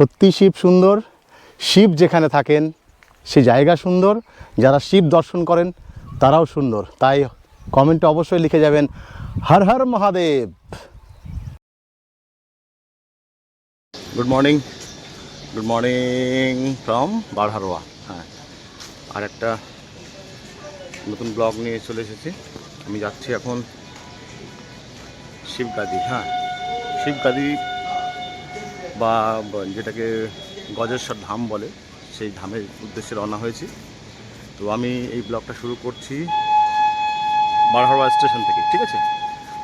সত্যি শিব সুন্দর। শিব যেখানে থাকেন, সে জায়গা সুন্দর। যারা শিব দর্শন করেন, তারাও সুন্দর। তাই কমেন্টে অবশ্যই লিখে যাবেন, Har Har Mahadev. Good morning good morning from Barharwa হ্যাঁ। আর একটা নতুন ব্লগ নিয়ে চলে এসেছি। আমি যাচ্ছি এখন শিবগাদি। হ্যাঁ। শিবগাদি বা যেটাকে গজেশ্বর ধাম বলে, সেই ধামের উদ্দেশ্যে রওনা হয়েছি। তো আমি এই ব্লগটা শুরু করছি বারহারোয়া স্টেশন থেকে, ঠিক আছে?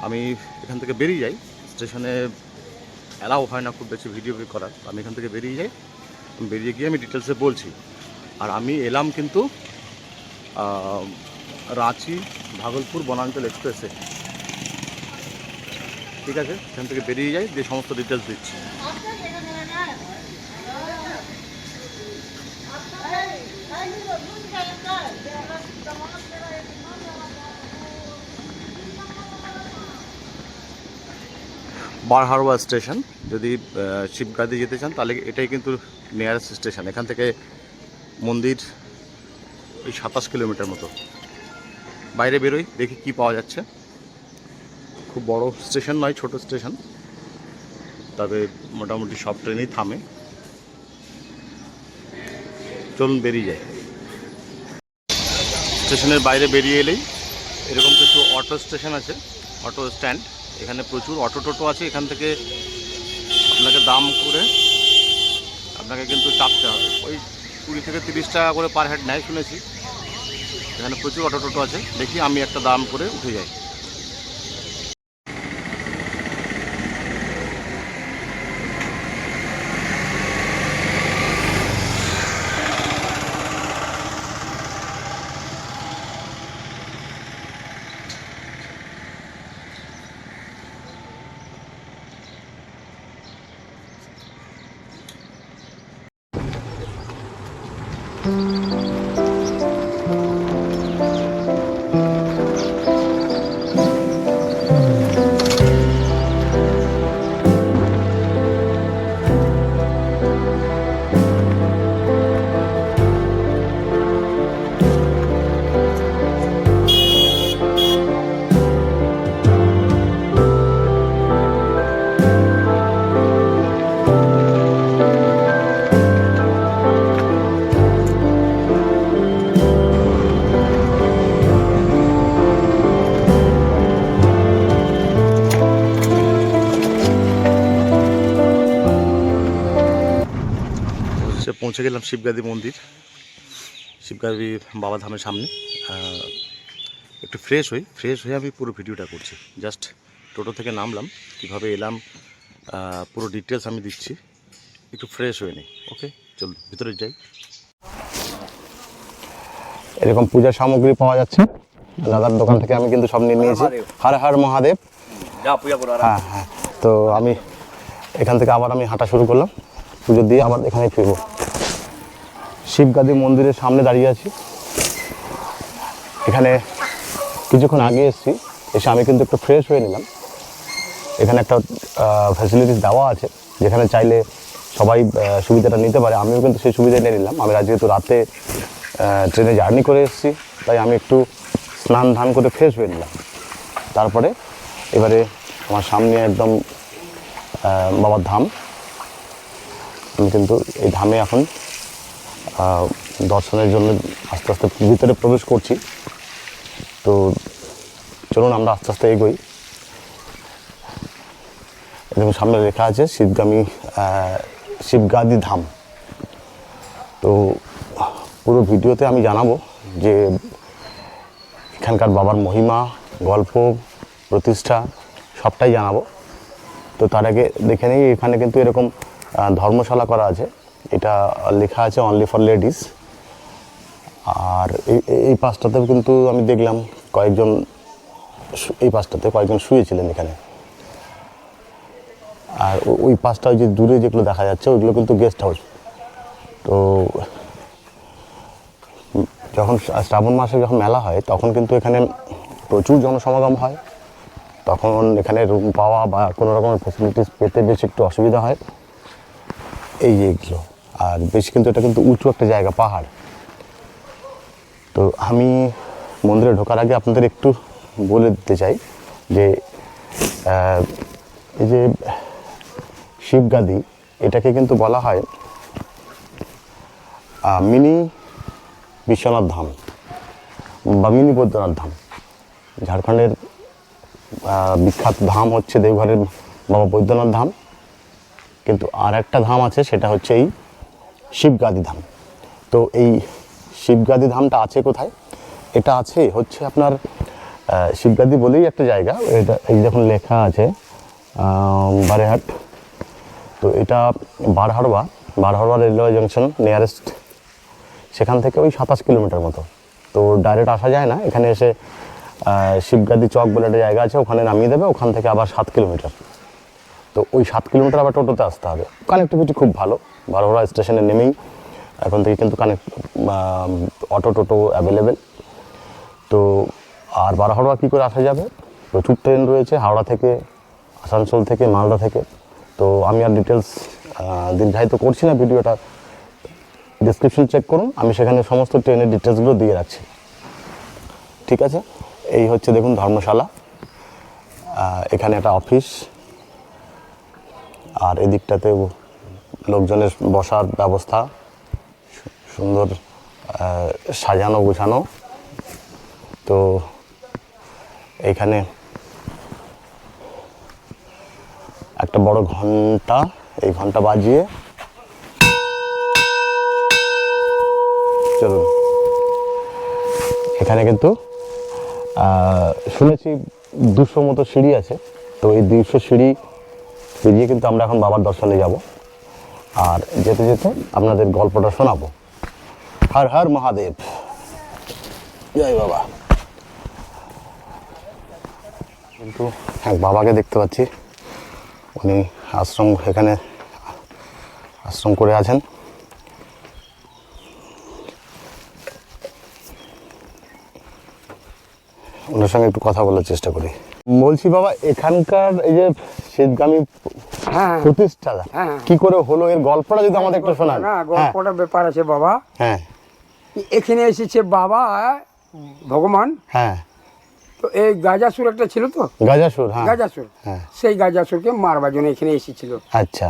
আমি এখান থেকে বেরিয়ে যাই। স্টেশনে অ্যালাউ হয় না খুব বেশি ভিডিও করার আমি এখান থেকে বেরিয়ে যাই। বেরিয়ে গিয়ে আমি ডিটেলসে বলছি। আর আমি এলাম কিন্তু রাঁচি ভাগলপুর বনাঞ্চল এক্সপ্রেসে। ঠিক আছে? এখান থেকে বেরিয়ে যাই যে সমস্ত ডিটেলস দিচ্ছি। বারহারোয়া স্টেশন, যদি শিবগাদি যেতে চান, তাহলে এটাই কিন্তু নিয়ারেস্ট স্টেশন এখান থেকে মন্দির ওই সাতাশ কিলোমিটার মতো। বাইরে বেরোই, দেখি কি পাওয়া যাচ্ছে। খুব বড় স্টেশন নয়, ছোট স্টেশন। তবে মোটামুটি সব ট্রেনই থামে। চলুন বেরিয়ে যাই। স্টেশনের বাইরে বেরিয়ে এলেই এরকম কিছু অটো স্টেশন আছে, অটো স্ট্যান্ড। এখানে প্রচুর অটো টোটো আছে, এখান থেকে আপনাকে দাম করে আপনাকে কিন্তু চাপতে হবে। ওই কুড়ি থেকে তিরিশ টাকা করে পার হেড নেয়, শুনেছি। এখানে প্রচুর অটো টোটো আছে। দেখি আমি একটা দাম করে উঠে যাই। সে পৌঁছে গেলাম শিবগাদি মন্দির। শিবগাদি বাবা ধামের সামনে। একটু ফ্রেশ হই। ফ্রেশ হয়ে আমি পুরো ভিডিওটা করছি। জাস্ট টোটো থেকে নামলাম। কীভাবে এলাম পুরো ডিটেলস আমি দিচ্ছি। একটু ফ্রেশ হয়ে নিই। ওকে চল ভিতরে যাই। এরকম পূজার সামগ্রী পাওয়া যাচ্ছে। দাদার দোকান থেকে আমি কিন্তু সব নিয়ে নিয়েছি। হর হার মহাদেব। যা পূজা করো হ্যাঁ হ্যাঁ। তো আমি এখান থেকে আবার আমি হাঁটা শুরু করলাম। পুজো দিয়ে আবার এখানে ফিরবো। শিবগাদি মন্দিরের সামনে দাঁড়িয়ে আছি। এখানে কিছুক্ষণ আগে এসেছি। এসে আমি কিন্তু একটু ফ্রেশ হয়ে নিলাম। এখানে একটা ফ্যাসিলিটিস দেওয়া আছে, যেখানে চাইলে সবাই সুবিধাটা নিতে পারে। আমিও কিন্তু সেই সুবিধা নিয়ে নিলাম। আমি যেহেতু রাতে ট্রেনে জার্নি করে এসেছি, তাই আমি একটু স্নান ধান করে ফ্রেশ হয়ে নিলাম। তারপরে এবারে আমার সামনে একদম বাবার ধাম। আমি কিন্তু এই ধামে এখন দর্শনের জন্য আস্তে আস্তে ভিতরে প্রবেশ করছি। তো চলুন আমরা আস্তে আস্তে এগোই। এরকম সামনে লেখা আছে শিবগামী শিবগাদি ধাম। তো পুরো ভিডিওতে আমি জানাব যে এখানকার বাবার মহিমা, গল্প, প্রতিষ্ঠা সবটাই জানাব। তো তার আগে দেখে নিই, এখানে কিন্তু এরকম ধর্মশালা করা আছে। এটা লেখা আছে অনলি ফর লেডিস আর এই পাশটাতেও কিন্তু আমি দেখলাম কয়েকজন এই পাশটাতে কয়েকজন শুয়েছিলেন এখানে। আর ওই ওই যে দূরে যেগুলো দেখা যাচ্ছে, ওইগুলো কিন্তু গেস্ট হাউস তো যখন শ্রাবণ মাসে যখন মেলা হয়, তখন কিন্তু এখানে প্রচুর জনসমাগম হয়। তখন এখানে রুম পাওয়া বা কোনো রকমের ফেসিলিটিস পেতে বেশ একটু অসুবিধা হয়। এই যে এগুলো। আর বেশ কিন্তু এটা কিন্তু উঁচু একটা জায়গা, পাহাড়। তো আমি মন্দিরে ঢোকার আগে আপনাদের একটু বলে দিতে চাই যে এই যে শিবগাদি এটাকে কিন্তু বলা হয় মিনি বিশ্বনাথ ধাম বা মিনি বৈদ্যনাথ ধাম। ঝাড়খণ্ডের বিখ্যাত ধাম হচ্ছে দেওঘরের বাবা বৈদ্যনাথ ধাম। কিন্তু আর একটা ধাম আছে, সেটা হচ্ছে এই শিবগাদি ধাম। তো এই শিবগাদি ধামটা আছে কোথায়? এটা আছে হচ্ছে আপনার শিবগাদি বলেই একটা জায়গা। এটা, এই যখন লেখা আছে বারেহাট। তো এটা Barharwa Barharwa railway junction nearest সেখান থেকে ওই সাতাশ কিলোমিটার মতো। তো ডাইরেক্ট আসা যায় না। এখানে এসে শিবগাদি চক বলে একটা জায়গা আছে, ওখানে নামিয়ে দেবে। ওখান থেকে আবার সাত কিলোমিটার। তো ওই সাত কিলোমিটার আবার টোটোতে আসতে হবে। কানেক্টিভিটি খুব ভালো। বারোহরা স্টেশনে নেমেই এখন থেকে কিন্তু কানেক্ট অটো টোটো অ্যাভেলেবেল তো আর বারোহাড়া কী করে আসা যাবে? প্রচুর ট্রেন রয়েছে, হাওড়া থেকে, আসানসোল থেকে, মালদা থেকে। তো আমি আর ডিটেলস দীর্ঘায়িত করছি না, ভিডিওটা ডিসক্রিপশন চেক করুন। আমি সেখানে সমস্ত ট্রেনের ডিটেলসগুলো দিয়ে রাখছি। ঠিক আছে? এই হচ্ছে দেখুন ধর্মশালা। এখানে একটা অফিস আর এদিকটাতে লোকজনের বসার ব্যবস্থা, সুন্দর সাজানো, গোছানো। তো এইখানে একটা বড় ঘণ্টা, এই ঘণ্টা বাজিয়ে চলুন। এখানে কিন্তু শুনেছি দুশো মতো সিঁড়ি আছে। তো এই দুশো সিঁড়ি পেরিয়ে কিন্তু আমরা এখন বাবার দর্শনে যাব। আর যেতে যেতে আপনাদের গল্পটা শোনাবো। হর হর মহাদেব। জয় বাবা। কিন্তু এক বাবাকে দেখতে পাচ্ছি। উনি আশ্রম এখানে আশ্রম করে আছেন। ওনার সঙ্গে একটু কথা বলার চেষ্টা করি। বলছি বাবা এখানকার এই যে শীতগামী হ্যাঁ। প্রতিষ্ঠা হ্যাঁ। কি করে হলো? এর গল্পটা যদি আমাদের একটু শোনান। না হ্যাঁ। গল্পটা ব্যাপার আছে বাবা। হ্যাঁ। এখানে এসেছে বাবা ভগবান। হ্যাঁ। তো এই গাজাসুর একটা ছিল তো? গাজাসুর হ্যাঁ। গাজাসুর। হ্যাঁ। সেই গাজাসুরকে মারবার জন্য এখানে এসেছিল। আচ্ছা।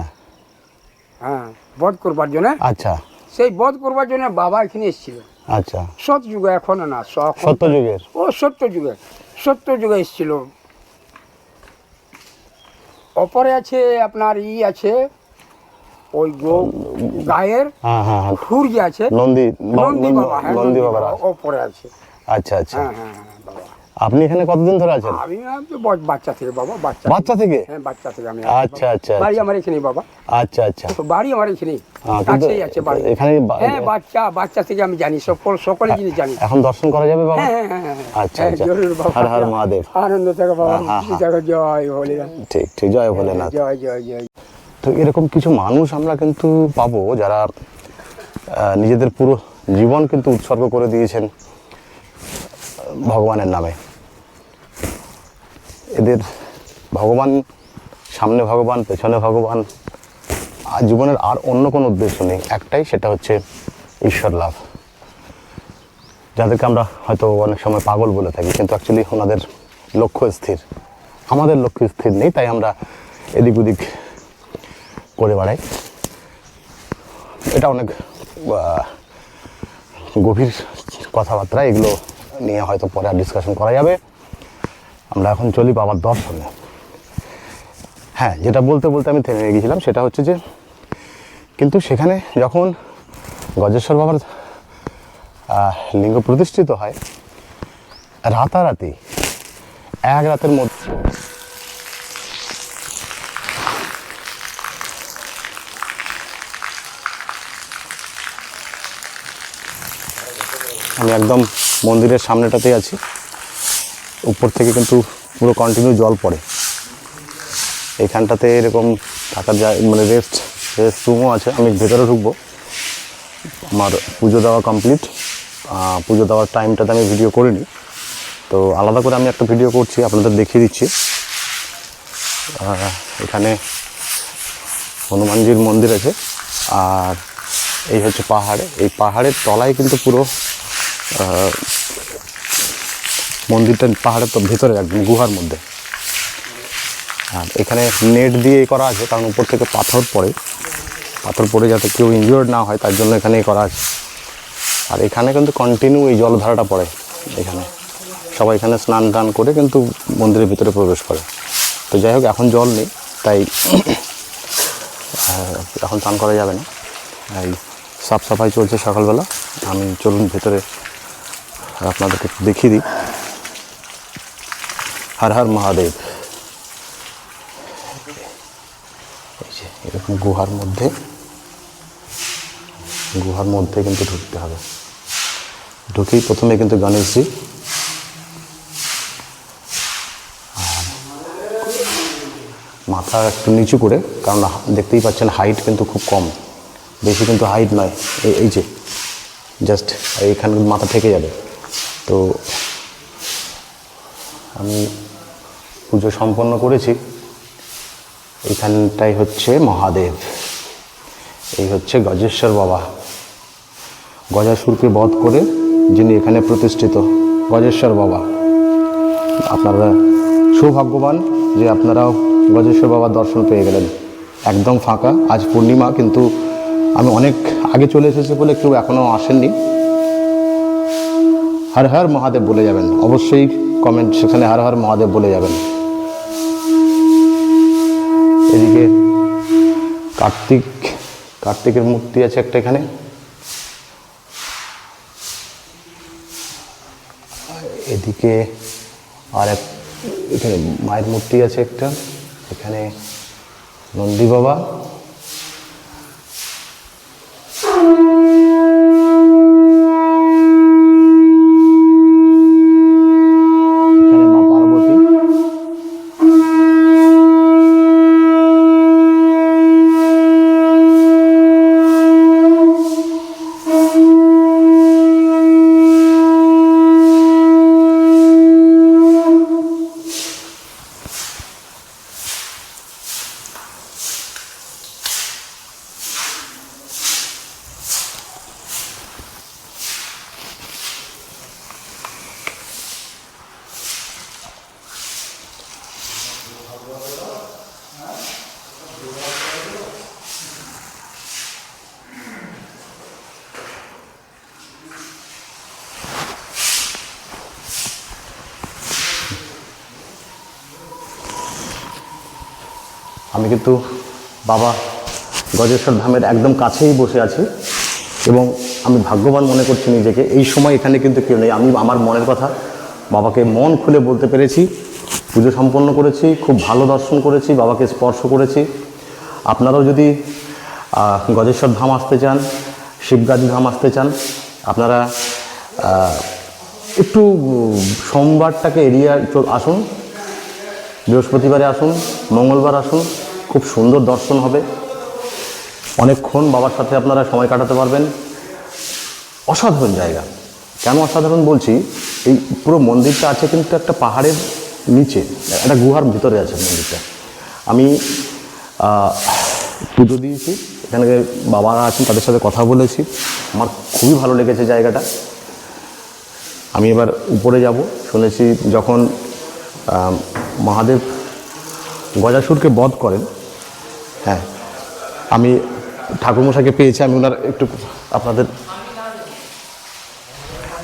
হ্যাঁ বধ করবার জন্য। আচ্ছা। সেই বধ করবার জন্য বাবা এখানে এসেছিল। আচ্ছা। সৎ যুগে এখন না সত্য যুগের ও সত্য যুগে সত্য যুগে এসেছিল। অপরে আছে আপনার ই আছে ওই গো গায়ের হ্যাঁ হ্যাঁ হ্যাঁ। যে আছে। নন্দী নন্দী বাবা হ্যাঁ নন্দী বাবা অপরে ওপরে আছে। আচ্ছা আচ্ছা। হ্যাঁ হ্যাঁ। আপনি এখানে কতদিন ধরে আছেন? আমি তো বাচ্চা থেকে বাবা বাচ্চা। বাচ্চা থেকে? হ্যাঁ বাচ্চা থেকে আমি আচ্ছা আচ্ছা বাড়ি আচ্ছা। আমার এখানে বাবা। আচ্ছা আচ্ছা। তো বাড়ি আমার এখানে হ্যাঁ, কাছেই আছে বাড়ি। এখানে হ্যাঁ বাচ্চা বাচ্চা থেকে আমি জানি সকল সকলে জিনিস জানি। এখন দর্শন করা যাবে বাবা? হ্যাঁ হ্যাঁ হ্যাঁ হ্যাঁ, আচ্ছা হ্যাঁ, আচ্ছা হর হর মহাদেব। আনন্দ থেকে বাবা হ্যাঁ, হ্যাঁ, জয় ভোলেনাথ। ঠিক ঠিক জয় ভোলেনাথ। জয় জয় জয়। তো এরকম কিছু মানুষ আমরা কিন্তু পাবো যারা নিজেদের পুরো জীবন কিন্তু উৎসর্গ করে দিয়েছেন ভগবানের নামে। এদের ভগবান, সামনে ভগবান, পেছনে ভগবান, আর জীবনের আর অন্য কোনো উদ্দেশ্য নেই। একটাই সেটা হচ্ছে ঈশ্বর লাভ। যাদেরকে আমরা হয়তো অনেক সময় পাগল বলে থাকি, কিন্তু অ্যাকচুয়ালি ওনাদের লক্ষ্য স্থির। আমাদের লক্ষ্য স্থির নেই, তাই আমরা এদিক ওদিক করে বেড়াই। এটা অনেক গভীর কথাবার্তা, এগুলো নিয়ে হয়তো পরে আর ডিসকাশন করা যাবে। আমরা এখন চলি বাবার দর্শনে। হ্যাঁ যেটা বলতে বলতে আমি থেমে গিয়েছিলাম সেটা হচ্ছে যে, কিন্তু সেখানে যখন গজেশ্বর বাবার লিঙ্গ প্রতিষ্ঠিত হয়, রাতারাতি, এক রাতের মধ্যে আমি একদম মন্দিরের সামনেটাতেই আছি। উপর থেকে কিন্তু পুরো কন্টিনিউ জল পড়ে। এইখানটাতে এরকম থাকার জায়গা মানে রেস্ট রেস্ট রুমও আছে। আমি ভেতরে ঢুকবো। আমার পুজো দেওয়া কমপ্লিট পুজো দেওয়ার টাইমটাতে আমি ভিডিও করিনি। তো আলাদা করে আমি একটা ভিডিও করছি, আপনাদের দেখিয়ে দিচ্ছি। এখানে হনুমানজির মন্দির আছে। আর এই হচ্ছে পাহাড়। এই পাহাড়ের তলায় কিন্তু পুরো মন্দিরটা পাহাড়ের তো ভেতরে, একদম গুহার মধ্যে। আর এখানে নেট দিয়ে করা আছে, কারণ উপর থেকে পাথর পড়ে। পাথর পড়ে যাতে কেউ ইনজিওর্ড না হয়, তার জন্য এখানেই করা আছে। আর এখানে কিন্তু কন্টিনিউ এই জলধারাটা পড়ে, এখানে। সবাই এখানে স্নান টান করে কিন্তু মন্দিরের ভিতরে প্রবেশ করে। তো যাই হোক, এখন জল নেই, তাই এখন স্নান করা যাবে না। এই সাফ সাফাই চলছে সকালবেলা। আমি চলুন ভেতরে আপনাদেরকে দেখিয়ে দিই। হর হর মহাদেব। এই যে, এরকম গুহার মধ্যে গুহার মধ্যে কিন্তু ঢুকতে হবে। ঢুকেই প্রথমে কিন্তু গণেশজি। মাথা একটু নিচু করে, কারণ দেখতেই পাচ্ছেন হাইট কিন্তু খুব কম। বেশি কিন্তু হাইট নয়। এই যে জাস্ট এইখানে মাথা থেকে যাবে। তো আমি পুজো সম্পন্ন করেছি। এইখানটাই হচ্ছে মহাদেব। এই হচ্ছে গজেশ্বর বাবা। গজাসুরকে বধ করে যিনি এখানে প্রতিষ্ঠিত, গজেশ্বর বাবা। আপনারা সৌভাগ্যবান যে আপনারাও গজেশ্বর বাবার দর্শন পেয়ে গেলেন। একদম ফাঁকা, আজ পূর্ণিমা, কিন্তু আমি অনেক আগে চলে এসেছি বলে কেউ এখনও আসেননি। হর হর মহাদেব বলে যাবেন। অবশ্যই কমেন্ট সেখানে হর হর মহাদেব বলে যাবেন। এদিকে কার্তিক, কার্তিকের মূর্তি আছে একটা এখানে। এদিকে আর এক এখানে মায়ের মূর্তি আছে একটা। এখানে নন্দী বাবা এখানে মা পার্বতী আমি কিন্তু বাবা গজেশ্বর ধামের একদম কাছেই বসে আছি এবং আমি ভাগ্যবান মনে করছি নিজেকে। এই সময় এখানে কিন্তু কেউ নেই। আমি আমার মনের কথা বাবাকে মন খুলে বলতে পেরেছি। পুজো সম্পন্ন করেছি, খুব ভালো দর্শন করেছি, বাবাকে স্পর্শ করেছি। আপনারাও যদি গজেশ্বর ধাম আসতে চান, শিবগাজি ধাম আসতে চান, আপনারা একটু সোমবারটাকে এড়িয়ে আসুন। বৃহস্পতিবারে আসুন, মঙ্গলবার আসুন। খুব সুন্দর দর্শন হবে। অনেকক্ষণ বাবার সাথে আপনারা সময় কাটাতে পারবেন। অসাধারণ জায়গা। কেন অসাধারণ বলছি? এই পুরো মন্দিরটা আছে কিন্তু একটা পাহাড়ের নিচে, একটা গুহার ভিতরে আছে মন্দিরটা। আমি পুজো দিয়েছি। এখানে বাবারা আছেন, তাদের সাথে কথা বলেছি। আমার খুবই ভালো লেগেছে জায়গাটা। আমি এবার উপরে যাব। শুনেছি যখন মহাদেব গজাসুরকে বধ করেন হ্যাঁ আমি ঠাকুরমশাইকে পেয়েছি আমি ওনার একটু আপনাদের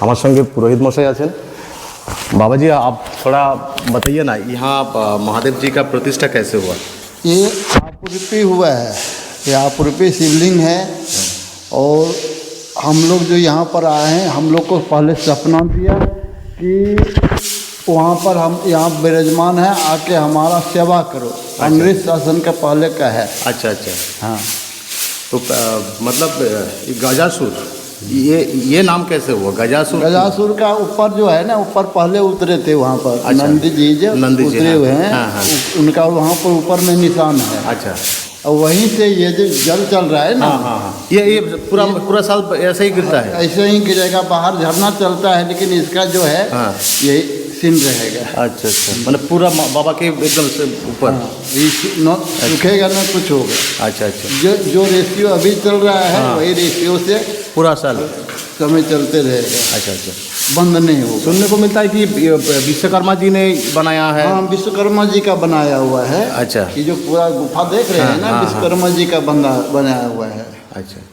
আমার সঙ্গে পুরোহিত মশাই আছেন बाबा जी आप थोड़ा बताइए ना यहाँ अ, महादेव जी का प्रतिष्ठा कैसे हुआ ये आपुरपी हुआ है ये आपुरपी शिवलिंग है और हम लोग जो यहाँ पर आए हैं हम लोग को पहले सपना दिया कि वहाँ पर हम यहाँ विराजमान है आके हमारा सेवा करो। अमृत शासन का पहले का है। अच्छा अच्छा। हाँ। तो अ, मतलब गजासुर ये ये नाम कैसे हुआ गजासुर? गजासुर का ऊपर जो है ना ऊपर पहले उतरे थे वहाँ पर। अच्छा। नंदी जी जो नंदी उतरे हाँ। हुए हैं हाँ, हाँ। उनका वहाँ पर ऊपर में निशान है। अच्छा। और वहीं से ये जो जल चल रहा है ना हाँ हाँ हाँ। ये ये पूरा पूरा साल ऐसे ही गिरता है? ऐसे ही गिरेगा बाहर झरना चलता है लेकिन इसका जो है हाँ। ये सीन रहेगा। अच्छा अच्छा। मतलब पूरा बाबा के एकदम से ऊपर। ये सूखेगा ना कुछ होगा। अच्छा अच्छा। जो जो रेशियो अभी चल रहा है वही रेशियो से पूरा साल। समय चलते रहेगा। अच्छा अच्छा। बंद नहीं होगा। सुनने को मिलता है कि विश्वकर्मा जी ने बनाया है। हाँ विश्वकर्मा जी का बनाया हुआ है। अच्छा। ये जो पूरा गुफा देख रहे हैं ना हाँ, हाँ, विश्वकर्मा जी का बना बनाया हुआ है। अच्छा अच्छा।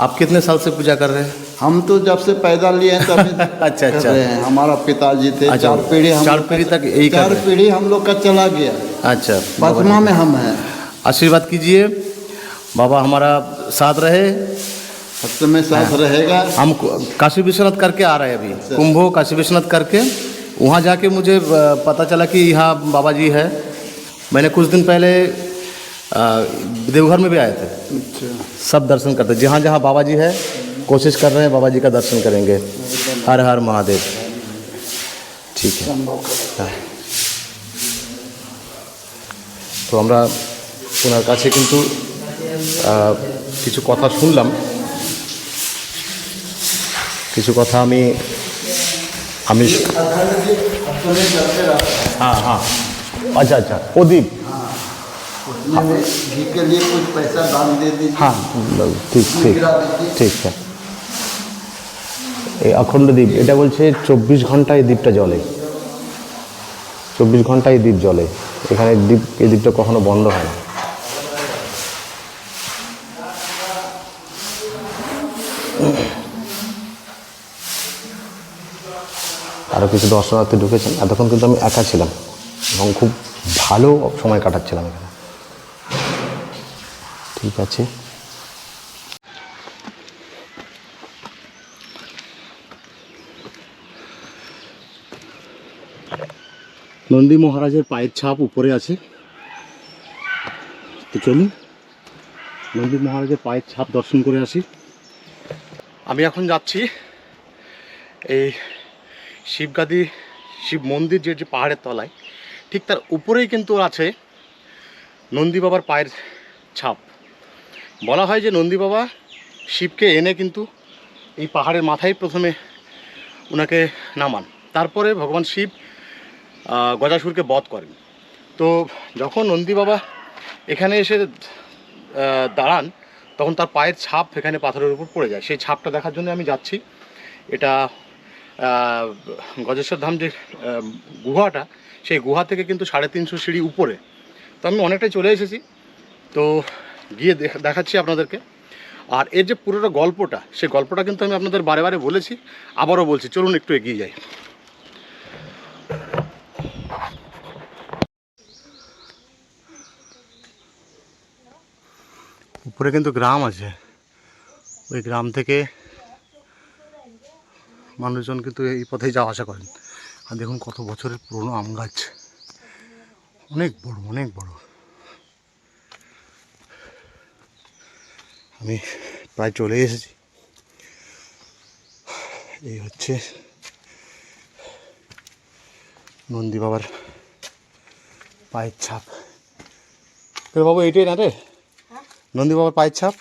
आप कितने साल से पूजा कर रहे हैं? हम तो जब से पैदा लिए हैं तब अच्छा, अच्छा। रहे हैं। हमारा पिताजी थे अच्छा, चार पीढ़ी हम चार पीढ़ी तक यही चार पीढ़ी हम लोग का चला गया। अच्छा पांचवा में हम हैं। आशीर्वाद कीजिए। बाबा हमारा साथ रहे। सप्तम साथ रहेगा। हम काशी विश्वनाथ करके आ रहे हैं अभी। कुंभो काशी विश्वनाथ करके। वहाँ जाके मुझे पता चला कि यहाँ बाबा जी है। मैंने कुछ दिन पहले देवघर में भी आए थे अच्छा सब दर्शन करते जहाँ जहाँ बाबा जी है कोशिश कर रहे हैं बाबा जी का दर्शन करेंगे हर हर महादेव ठीक है হ্যাঁ। তো আমরা ওনার কাছে কিন্তু আহ, কিছু কথা শুনলাম কিছু কথা আমি আমি হ্যাঁ হ্যাঁ আচ্ছা আচ্ছা প্রদীপ उसमें भी घी के लिए कुछ पैसा दान दे दीजिए হ্যাঁ ঠিক ঠিক गिरा दीजिए ঠিক স্যার এই অখণ্ড দ্বীপ এটা বলছে চব্বিশ ঘন্টা এই দ্বীপটা জলে চব্বিশ ঘন্টা এই দ্বীপ জলে এখানে দ্বীপ এই দ্বীপটা কখনো বন্ধ হয় না আরও কিছু দর্শনার্থী ঢুকেছেন এতক্ষণ কিন্তু আমি একা ছিলাম এবং খুব ভালো সময় কাটাচ্ছিলাম এখানে ঠিক আছে। নন্দী মহারাজের পায়ের ছাপ উপরে আছে। তো চলুন নন্দী মহারাজের পায়ের ছাপ দর্শন করে আসি। আমি এখন যাচ্ছি এই শিবগাদি শিব মন্দির যে যে পাহাড়ের তলায়, ঠিক তার উপরেই কিন্তু আছে নন্দী বাবার পায়ের ছাপ। বলা হয় যে নন্দী বাবা শিবকে এনে কিন্তু এই পাহাড়ের মাথায় প্রথমে ওনাকে নামান। তারপরে ভগবান শিব গজাসুরকে বধ করেন। তো যখন নন্দী বাবা এখানে এসে দাঁড়ান, তখন তার পায়ের ছাপ এখানে পাথরের উপর পড়ে যায়। সেই ছাপটা দেখার জন্য আমি যাচ্ছি। এটা গজেশ্বর ধাম যে গুহাটা, সেই গুহা থেকে কিন্তু সাড়ে তিনশো সিঁড়ি উপরে। তো আমি অনেকটাই চলে এসেছি। তো গিয়ে দেখ- দেখাচ্ছি আপনাদেরকে। আর এর যে পুরোটা গল্পটা, সেই গল্পটা কিন্তু আমি আপনাদের বারে বারে বলেছি, আবারও বলছি, চলুন একটু এগিয়ে যাই। উপরে কিন্তু গ্রাম আছে। ওই গ্রাম থেকে মানুষজন কিন্তু এই পথেই যাওয়া আসা করেন। আর দেখুন কত বছরের পুরনো আম গাছ। অনেক বড় অনেক বড়। আমি প্রায় চলে এসেছি। এই হচ্ছে নন্দী বাবার পায়ের ছাপ। তো বাবু এইটাই না রে? নন্দী বাবার পায়ের ছাপ?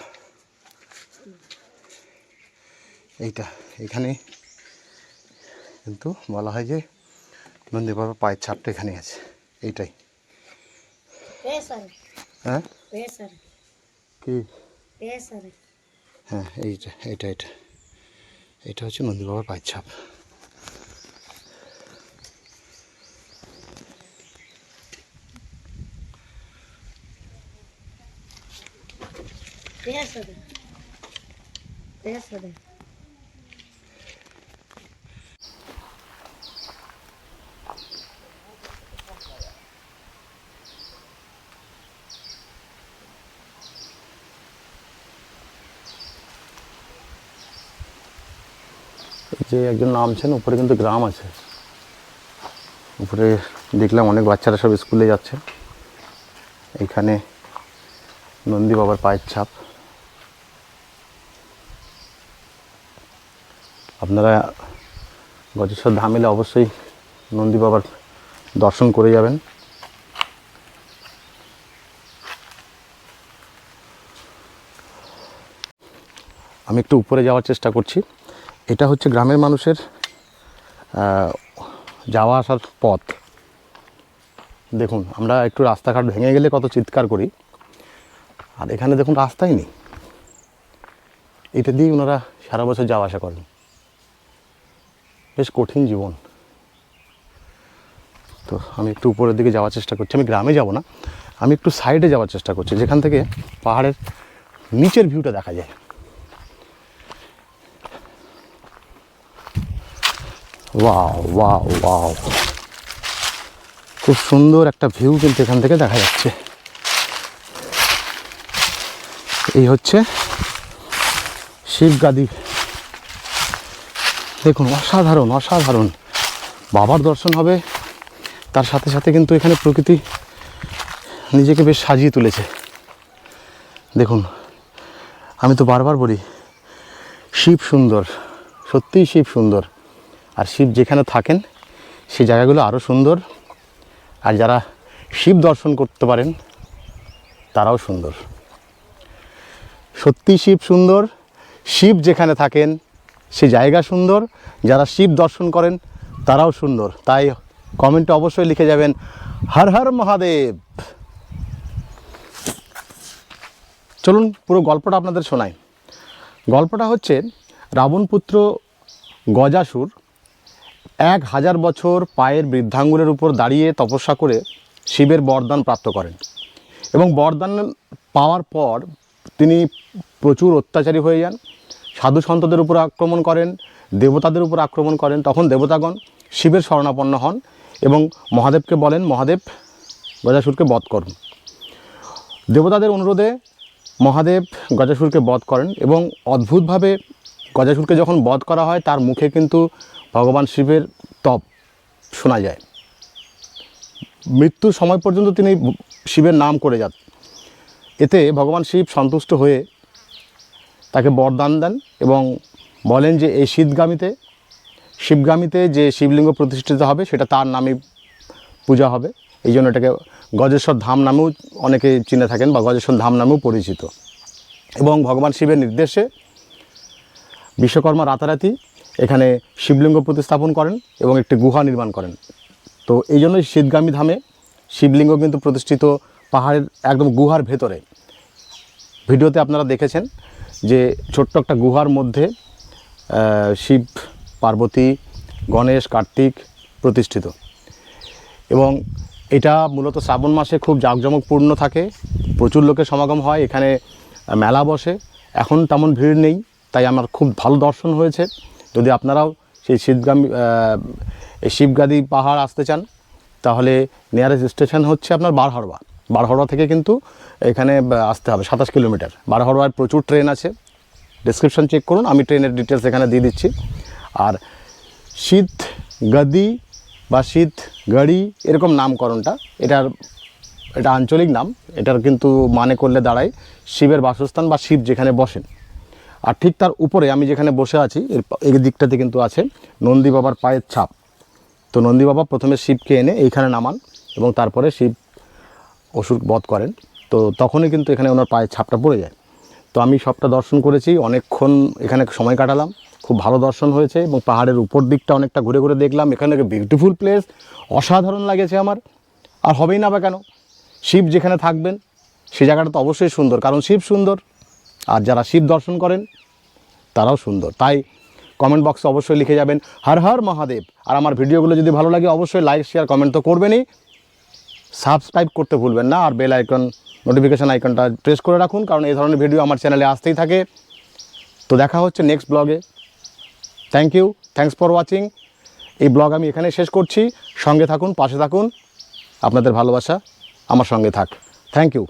এইটা এখানে কিন্তু বলা হয় যে নন্দী বাবার পায়ের ছাপটা এখানে আছে। এইটাই। হ্যাঁ? কি? হ্যাঁ এইটা এইটা এটা এটা হচ্ছে নন্দী বাবার পায়ের ছাপ। পেশার পেশার যে একজন নামছেন, উপরে কিন্তু গ্রাম আছে। উপরে দেখলাম অনেক বাচ্চারা সব স্কুলে যাচ্ছে। এখানে নন্দী বাবার পায়ের ছাপ। আপনারা গজেশ্বর ধাম এলে অবশ্যই নন্দী বাবার দর্শন করে যাবেন। আমি একটু উপরে যাওয়ার চেষ্টা করছি। এটা হচ্ছে গ্রামের মানুষের যাওয়া আসার পথ। দেখুন, আমরা একটু রাস্তাঘাট ভেঙে গেলে কত চিৎকার করি। আর এখানে দেখুন রাস্তাই নেই। এটা দিয়ে ওনারা সারা বছর যাওয়া আসা করেন। বেশ কঠিন জীবন। তো আমি একটু উপরের দিকে যাওয়ার চেষ্টা করছি। আমি গ্রামে যাব না, আমি একটু সাইডে যাওয়ার চেষ্টা করছি, যেখান থেকে পাহাড়ের নিচের ভিউটা দেখা যায়। ওয়াও ওয়াও ওয়াও খুব সুন্দর একটা ভিউ কিন্তু এখান থেকে দেখা যাচ্ছে। এই হচ্ছে শিবগাদি। দেখুন, অসাধারণ অসাধারণ। বাবার দর্শন হবে, তার সাথে সাথে কিন্তু এখানে প্রকৃতি নিজেকে বেশ সাজিয়ে তুলেছে। দেখুন, আমি তো বারবার বলি, শিব সুন্দর, সত্যিই শিব সুন্দর। আর শিব যেখানে থাকেন সেই জায়গাগুলো আরও সুন্দর। আর যারা শিব দর্শন করতে পারেন, তারাও সুন্দর। সত্যি শিব সুন্দর, শিব যেখানে থাকেন, সে জায়গা সুন্দর। যারা শিব দর্শন করেন, তারাও সুন্দর। তাই কমেন্টে অবশ্যই লিখে যাবেন, হর হর মহাদেব। চলুন পুরো গল্পটা আপনাদের শোনাই। গল্পটা হচ্ছে রাবণপুত্র গজাসুর এক হাজার বছর পায়ের বৃদ্ধাঙ্গুলের উপর দাঁড়িয়ে তপস্যা করে শিবের বরদান প্রাপ্ত করেন এবং বরদান পাওয়ার পর তিনি প্রচুর অত্যাচারী হয়ে যান। সাধু সন্তদের উপর আক্রমণ করেন, দেবতাদের উপর আক্রমণ করেন। তখন দেবতাগণ শিবের শরণাপন্ন হন এবং মহাদেবকে বলেন, মহাদেব, গজাসুরকে বধ করুন। দেবতাদের অনুরোধে মহাদেব গজাসুরকে বধ করেন এবং অদ্ভুতভাবে গজাসুরকে যখন বধ করা হয়, তার মুখে কিন্তু ভগবান শিবের তপ শোনা যায়। মৃত্যুর সময় পর্যন্ত তিনি শিবের নাম করে যান। এতে ভগবান শিব সন্তুষ্ট হয়ে তাকে বরদান দেন এবং বলেন যে, এই শীতগামীতে, শিবগামীতে যে শিবলিঙ্গ প্রতিষ্ঠিত হবে, সেটা তার নামে পূজা হবে। এই জন্য এটাকে গজেশ্বর ধাম নামেও অনেকে চিনে থাকেন বা গজেশ্বর ধাম নামেও পরিচিত। এবং ভগবান শিবের নির্দেশে বিশ্বকর্মা রাতারাতি এখানে শিবলিঙ্গ প্রতিস্থাপন করেন এবং একটি গুহা নির্মাণ করেন। তো এই জন্যই শীতগামী ধামে শিবলিঙ্গ কিন্তু প্রতিষ্ঠিত পাহাড়ের একদম গুহার ভেতরে। ভিডিওতে আপনারা দেখেছেন যে ছোট্ট একটা গুহার মধ্যে শিব, পার্বতী, গণেশ, কার্তিক প্রতিষ্ঠিত। এবং এটা মূলত শ্রাবণ মাসে খুব জাঁকজমকপূর্ণ থাকে, প্রচুর লোকের সমাগম হয়, এখানে মেলা বসে। এখন তেমন ভিড় নেই, তাই আমার খুব ভালো দর্শন হয়েছে। যদি আপনারাও সেই শীতগামী এই শিবগাদি পাহাড় আসতে চান, তাহলে নিয়ারেস্ট স্টেশন হচ্ছে আপনার বারহরবা বারহরবা থেকে কিন্তু এখানে আসতে হবে, সাতাশ কিলোমিটার। বারহরবায় প্রচুর ট্রেন আছে। ডিসক্রিপশন চেক করুন, আমি ট্রেনের ডিটেলস এখানে দিয়ে দিচ্ছি। আর শীত গদি বা শীত গাড়ি এরকম নামকরণটা, এটার, এটা আঞ্চলিক নাম। এটার কিন্তু মানে করলে দাঁড়ায়, শিবের বাসস্থান বা শিব যেখানে বসেন। আর ঠিক তার উপরে আমি যেখানে বসে আছি, এর এই দিকটাতে কিন্তু আছে নন্দী বাবার পায়ের ছাপ। তো নন্দী বাবা প্রথমে শিবকে এনে এইখানে নামান এবং তারপরে শিব অসুর বধ করেন। তো তখনই কিন্তু এখানে ওনার পায়ের ছাপটা পড়ে যায়। তো আমি সবটা দর্শন করেছি, অনেকক্ষণ এখানে সময় কাটালাম। খুব ভালো দর্শন হয়েছে এবং পাহাড়ের উপর দিকটা অনেকটা ঘুরে ঘুরে দেখলাম। এখানে একটা বিউটিফুল প্লেস অসাধারণ লাগেছে আমার। আর হবেই না বা কেন? শিব যেখানে থাকবেন সেই জায়গাটা তো অবশ্যই সুন্দর, কারণ শিব সুন্দর। আর যারা শিব দর্শন করেন, তারাও সুন্দর। তাই কমেন্ট বক্সে অবশ্যই লিখে যাবেন, হর হর মহাদেব। আর আমার ভিডিওগুলো যদি ভালো লাগে, অবশ্যই লাইক শেয়ার কমেন্ট তো করবেনই। সাবস্ক্রাইব করতে ভুলবেন না, আর বেল আইকন নোটিফিকেশান আইকনটা প্রেস করে রাখুন, কারণ এই ধরনের ভিডিও আমার চ্যানেলে আসতেই থাকে। তো দেখা হচ্ছে নেক্সট ব্লগে thank you thanks for watching এই ব্লগ আমি এখানে শেষ করছি। সঙ্গে থাকুন, পাশে থাকুন। আপনাদের ভালোবাসা আমার সঙ্গে থাক। Thank you